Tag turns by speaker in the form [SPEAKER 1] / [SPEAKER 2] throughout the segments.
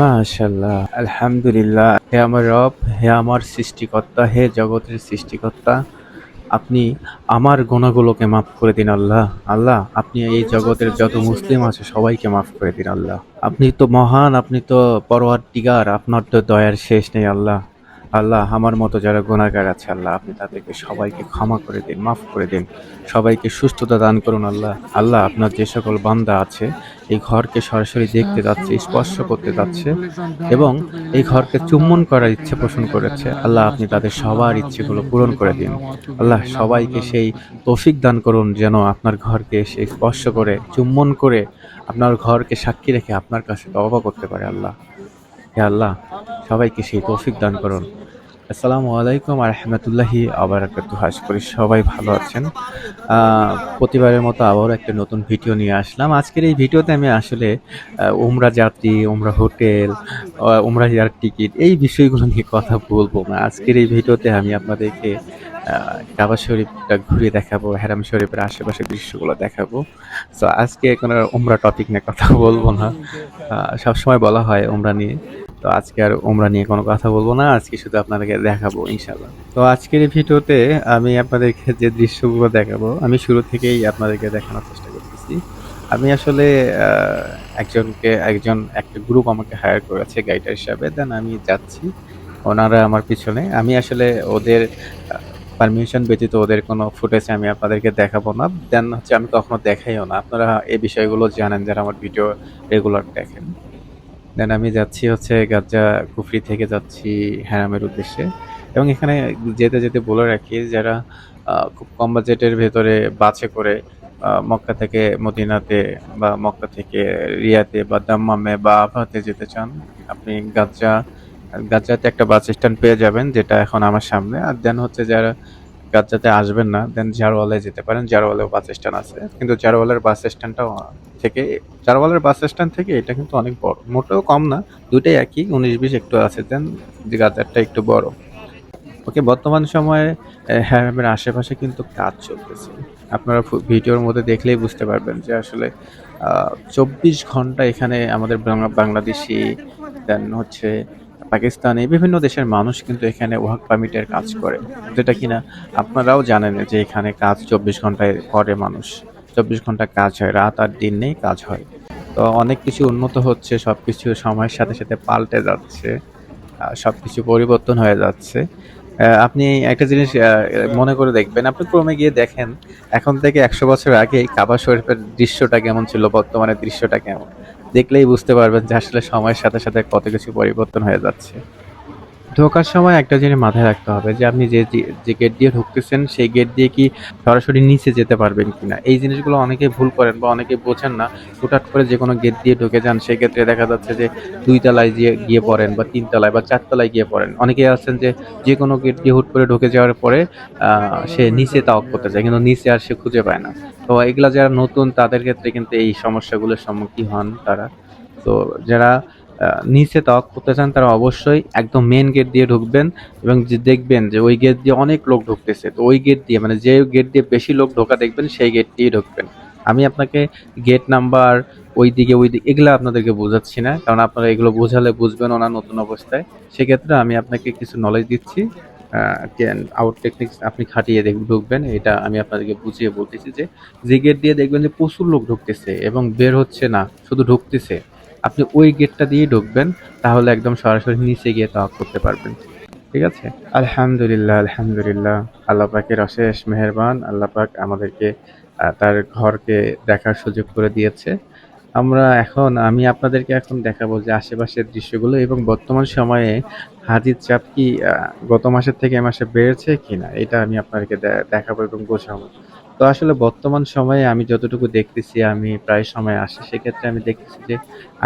[SPEAKER 1] মাশাল্লাহ আলহামদুলিল্লাহ। হে আমার রব, হে আমার সৃষ্টিকর্তা, হে জগতের সৃষ্টিকর্তা, আপনি আমার গুণাগুলোকে মাফ করে দিন আল্লাহ। আল্লাহ, আপনি এই জগতের যত মুসলিম আছে সবাইকে মাফ করে দিন আল্লাহ। আপনি তো মহান, আপনি তো পরোয়ার টিগার আপনার তো দয়ার শেষ নেই আল্লাহ। আল্লাহ, আমার মতো যারা গুণাগার আছে আল্লাহ, আপনি তাদেরকে সবাইকে ক্ষমা করে দিন, মাফ করে দিন। সবাইকে সুস্থতা দান করুন আল্লাহ। আল্লাহ, আপনার যে সকল বান্দা আছে, এই ঘরকে সরাসরি দেখতে যাচ্ছে, স্পর্শ করতে যাচ্ছে এবং এই ঘরকে চুম্বন করার ইচ্ছে পোষণ করেছে। আল্লাহ, আপনি তাদের সবার ইচ্ছেগুলো পূরণ করে দিন। আল্লাহ, সবাইকে সেই তৌফিক দান করুন যেন আপনার ঘরকে এসে স্পর্শ করে, চুম্বন করে আপনার ঘরকে সাক্ষী রেখে আপনার কাছে তওবা করতে পারে আল্লাহ। হে আল্লাহ, সবাইকে সেই তৌফিক দান করুন। আসসালামু আলাইকুম রহমতুল্লাহি আবরাকাতু আশা করি সবাই ভালো আছেন। প্রতিবারের মতো আবারও একটা নতুন ভিডিও নিয়ে আসলাম। আজকের এই ভিডিওতে আমি আসলে উমরা যাত্রী, উমরা হোটেল উমরা যাওয়ার টিকিট, এই বিষয়গুলো নিয়ে কথা বলব। না আজকের এই ভিডিওতে আমি আপনাদেরকে কাবা শরীফটা ঘুরে দেখাবো, হেরাম শরীফের আশেপাশের দৃশ্যগুলো দেখাবো। তো আজকে কোনো উমরা টপিক নিয়ে কথা বলব না। সবসময় বলা হয় উমরা নিয়ে। তো আজকে আর ওমরা নিয়ে কোনো কথা বলব না, আজকে শুধু আপনাদেরকে দেখাবো ইনশাল্লাহ তো আজকের এই ভিডিওতে আমি আপনাদেরকে যে দৃশ্যগুলো দেখাবো, আমি শুরু থেকেই আপনাদেরকে দেখানোর চেষ্টা করতেছি। আমি আসলে একজনকে, একজন, একটা গ্রুপ আমাকে হায়ার করেছে গাইডার হিসাবে দেন আমি যাচ্ছি ওনারা আমার পিছনে। আমি আসলে ওদের পারমিশন ব্যতীত ওদের কোনো ফুটেজ আমি আপনাদেরকে দেখাবো না। দেন হচ্ছে আমি কখনো দেখাইও না। আপনারা এই বিষয়গুলো জানেন যারা আমার ভিডিও রেগুলার দেখেন। দেন আমি যাচ্ছি হচ্ছে গাজ্জা কুফরি থেকে যাচ্ছি হ্যারামের উদ্দেশ্যে। এবং এখানে যেতে যেতে বলে রাখি যারা খুব কম বাজেটের ভেতরে বাসে করে মক্কা থেকে মদিনাতে বা মক্কা থেকে রিয়াতে বা দাম্মামে বা আবহাতে যেতে চান, আপনি গাজ্জা, গাজ্জাতে একটা বাস স্ট্যান্ড পেয়ে যাবেন যেটা এখন আমার সামনে। আর দেন হচ্ছে যারা গাজ্জাতে আসবেন না দেন জারওয়ালে যেতে পারেন। জারওয়ালেও বাস স্ট্যান্ড আছে। কিন্তু জারওয়ালের বাস স্ট্যান্ডটাও থেকে চারওয়ালের বাস স্ট্যান্ড থেকে এটা কিন্তু অনেক বড়, মোটেও কম না, দুইটাই একই, উনিশ বিশ একটু আছে দেন গাজারটা একটু বড়। ওকে বর্তমান সময়ে হ্যারামের আশেপাশে কিন্তু কাজ চলতেছে। আপনারা ভিডিওর মধ্যে দেখলেই বুঝতে পারবেন যে আসলে চব্বিশ ঘণ্টা এখানে আমাদের বাংলাদেশি দেন হচ্ছে পাকিস্তানি বিভিন্ন দেশের মানুষ কিন্তু এখানে ওয়ার্ক পারমিটের কাজ করে। যেটা কিনা আপনারাও জানেন যে এখানে কাজ চব্বিশ ঘন্টায় করে মানুষ। চব্বিশ ঘণ্টা কাজ হয়, রাত আর দিন নেই কাজ হয়। তো অনেক কিছু উন্নত হচ্ছে সব কিছু সময়ের সাথে সাথে পাল্টে যাচ্ছে সব কিছু পরিবর্তন হয়ে যাচ্ছে। আপনি একটা জিনিস মনে করে দেখবেন, আপনি ক্রমে গিয়ে দেখেন, এখন থেকে একশো বছর আগে কাবা শরীফের দৃশ্যটা কেমন ছিল বর্তমানে দৃশ্যটা কেমন? দেখলেই বুঝতে পারবেন যে আসলে সময়ের সাথে সাথে কত কিছু পরিবর্তন হয়ে যাচ্ছে। ঢোকার সময় একটা জিনিস মাথায় রাখতে হবে যে আপনি যে যে গেট দিয়ে ঢুকতেছেন, সেই গেট দিয়ে কি সরাসরি নিচে যেতে পারবেন কি না এই জিনিসগুলো অনেকে ভুল করেন বা অনেকে বোঝেন না। হুটহাট করে যে কোনো গেট দিয়ে ঢুকে যান, সেক্ষেত্রে দেখা যাচ্ছে যে দুই তলায় গিয়ে গিয়ে পড়েন বা তিন তলায় বা চার তলায় গিয়ে পড়েন। অনেকে আছেন যে যে কোনো গেট দিয়ে হুট করে ঢুকে যাওয়ার পরে সে নিচে তাওয়াক করতে চায় কিন্তু নিচে আর সে খুঁজে পায় না। তো এগুলা যারা নতুন, তাদের ক্ষেত্রে কিন্তু এই সমস্যাগুলোর সম্মুখীন হন তারা। তো যারা নিচে তাওয়াক করতে চান তারা অবশ্যই একদম মেন গেট দিয়ে ঢুকবেন এবং যে দেখবেন যে ওই গেট দিয়ে অনেক লোক ঢুকতেছে। তো ওই গেট দিয়ে মানে যে গেট দিয়ে বেশি লোক ঢোকা দেখবেন, সেই গেট দিয়ে ঢুকবেন। আমি আপনাকে গেট নাম্বার ওই দিকে ওই দিকে এগুলো আপনাদেরকে বোঝাচ্ছি না, কারণ আপনারা এগুলো বোঝালে বুঝবেন না নতুন অবস্থায়। সেক্ষেত্রে আমি আপনাকে কিছু নলেজ দিচ্ছি আউট টেকনিক্স আপনি খাটিয়ে দেখ, ঢুকবেন, এটা আমি আপনাদেরকে বুঝিয়ে বলতেছি যে যে গেট দিয়ে দেখবেন যে প্রচুর লোক ঢুকতেছে এবং বের হচ্ছে না, শুধু ঢুকতেছে। আপনি ওই গেটটা দিয়ে ঢুকবেন, তাহলে একদম সরাসরি নিচে গিয়ে তাওয়াক করতে পারবেন। ঠিক আছে? আলহামদুলিল্লাহ আলহামদুলিল্লাহ। আল্লাহ পাকের অশেষ মেহেরবান। আল্লাহ পাক আমাদেরকে তার ঘরকে দেখার সুযোগ করে দিয়েছে। আমরা এখন, আমি আপনাদেরকে এখন দেখাবো যে আশেপাশের দৃশ্যগুলো এবং বর্তমান সময়ে হাজির চাপ কি গত মাসের থেকে এ মাসে বেড়েছে কিনা, এটা আমি আপনাদেরকে দেখাবো এবং বোঝাবো। তো আসলে বর্তমান সময়ে আমি যতটুকু দেখতেছি, আমি প্রায় সময় আসি। সেক্ষেত্রে আমি দেখতেছি যে,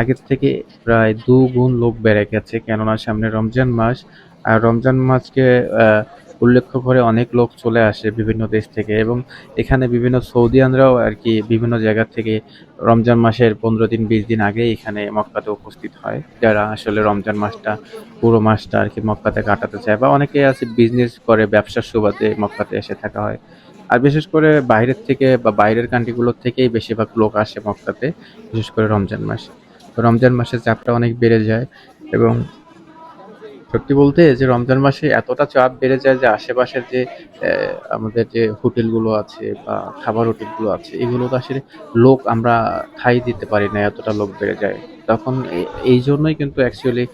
[SPEAKER 1] আগের থেকে প্রায় দুগুণ লোক বেড়ে গেছে। কেননা সামনে রমজান মাস, আর রমজান মাসকে উল্লেখ করে অনেক লোক চলে আসে বিভিন্ন দেশ থেকে এবং এখানে বিভিন্ন সৌদিয়ানরাও আর কি বিভিন্ন জায়গা থেকে রমজান মাসের পনেরো দিন, বিশ দিন আগে এখানে মক্কাতে উপস্থিত হয়। যারা আসলে রমজান মাসটা, পুরো মাসটা আর কি মক্কাতে কাটাতে চায় বা অনেকে আছে বিজনেস করে ব্যবসার সুবাদে মক্কাতে এসে থাকা হয়। আর বিশেষ করে বাইরের থেকে বা বাইরের কান্ট্রিগুলোর থেকেই বেশিরভাগ লোক আসে মক্কাতে, বিশেষ করে রমজান মাসে। তো রমজান মাসে চাপটা অনেক বেড়ে যায় এবং সত্যি বলতে যে রমজান মাসে এতটা চাপ বেড়ে যায় যে আশেপাশের যে আমাদের যে হোটেলগুলো আছে বা খাবার হোটেলগুলো আছে এগুলো তো আসলে লোক আমরা ঠাঁই দিতে পারি না, এতটা লোক বেড়ে যায়। তখন এই জন্যই কিন্তু অ্যাকচুয়ালি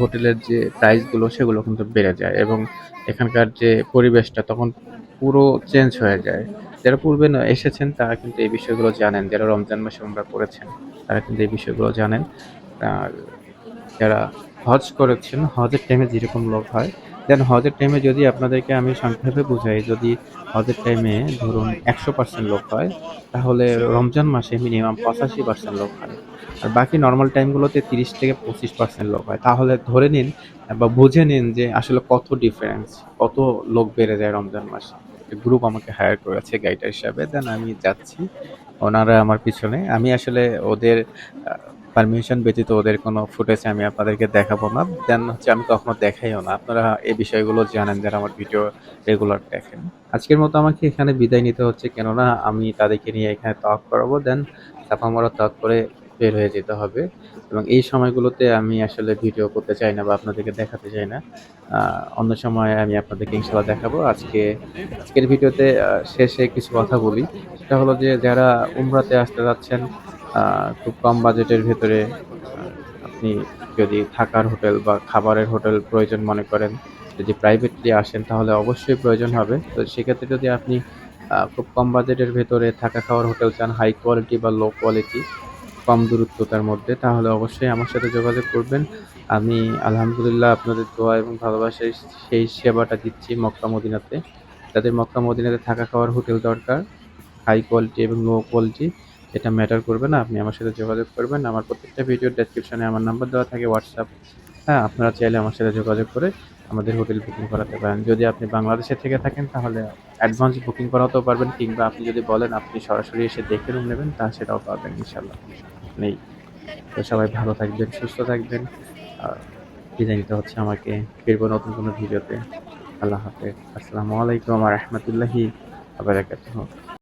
[SPEAKER 1] হোটেলের যে প্রাইসগুলো সেগুলো কিন্তু বেড়ে যায় এবং এখানকার যে পরিবেশটা তখন পুরো চেঞ্জ হয়ে যায়। যারা পূর্বে এসেছেন, তারা কিন্তু এই বিষয়গুলো জানেন। যারা রমজান মাসে আমরা করেছেন, তারা কিন্তু এই বিষয়গুলো জানেন। আর যারা হজ করেছেন, হজের টাইমে যেরকম লোক হয় দেন হজের টাইমে যদি আপনাদেরকে আমি সংক্ষেপে বুঝাই, যদি হজের টাইমে ধরুন একশো পার্সেন্ট লোক হয়, তাহলে রমজান মাসে মিনিমাম পঁচাশি পার্সেন্ট লোক হয়। আর বাকি নর্মাল টাইমগুলোতে তিরিশ থেকে পঁচিশ পার্সেন্ট লোক হয়। তাহলে ধরে নিন বা বুঝে নিন যে আসলে কত ডিফারেন্স কত লোক বেড়ে যায় রমজান মাসে। গ্রুপ আমাকে হায়ার করেছে গাইডার হিসাবে দেন আমি যাচ্ছি। ওনারা আমার পিছনে। আমি আসলে ওদের পারমিশন ব্যতীত ওদের কোনো ফুটেজ আমি আপনাদেরকে দেখাবো না। দেন হচ্ছে আমি কখনো দেখাইও না। আপনারা এই বিষয়গুলো জানেন, যারা আমার ভিডিও রেগুলার দেখেন। আজকের মতো আমাকে এখানে বিদায় নিতে হচ্ছে। কেননা আমি তাদেরকে নিয়ে এখানে তক করাবো। দেন চাপামারা তক করে বের হয়ে যেতে হবে। এবং এই সময়গুলোতে আমি আসলে ভিডিও করতে চাই না বা আপনাদেরকে দেখাতে চাই না। অন্য সময় আমি আপনাদেরকে ইনশাল্লাহ দেখাবো। আজকে, আজকের ভিডিওতে শেষে কিছু কথা বলি। সেটা হলো যে যারা উমরাতে আসতে যাচ্ছেন খুব কম বাজেটের ভেতরে আপনি যদি থাকার হোটেল বা খাবারের হোটেল প্রয়োজন মনে করেন, যদি প্রাইভেটলি আসেন, তাহলে অবশ্যই প্রয়োজন হবে। তো সেক্ষেত্রে যদি আপনি খুব কম বাজেটের ভেতরে থাকা খাওয়ার হোটেল চান হাই কোয়ালিটি বা লো কোয়ালিটি কম দূরত্বতার মধ্যে, তাহলে অবশ্যই আমার সাথে যোগাযোগ করবেন। আমি আলহামদুলিল্লাহ আপনাদের দোয়া এবং ভালোবাসায় সেই সেবাটা দিচ্ছি মক্কা মদিনাতে। যাদের মক্কা মদিনাতে থাকা খাওয়ার হোটেল দরকার হাই কোয়ালিটি এবং লো কোয়ালিটি এটা ম্যাটার করবে না। আপনি আমার সাথে যোগাযোগ করবেন। আমার প্রত্যেকটা ভিডিওর ডেসক্রিপশনে আমার নাম্বার দেওয়া থাকে হোয়াটসঅ্যাপ হ্যাঁ আপনারা চাইলে আমার সাথে যোগাযোগ করে আমাদের হোটেল বুকিং করাতে পারেন। যদি আপনি বাংলাদেশে থেকে থাকেন, তাহলে অ্যাডভান্স বুকিং করাতেও পারবেন, কিংবা আপনি যদি বলেন, আপনি সরাসরি এসে দেখে রুম নেবেন, তা সেটাও পাবেন ইনশাল্লাহ নেই। তো সবাই ভালো থাকবেন, সুস্থ থাকবেন। আর বিদায় নিতে হচ্ছে আমাকে। ফিরবো নতুন কোনো ভিডিওতে। আল্লাহ হাফেজ। আসসালামু আলাইকুম রহমতুল্লাহি আবার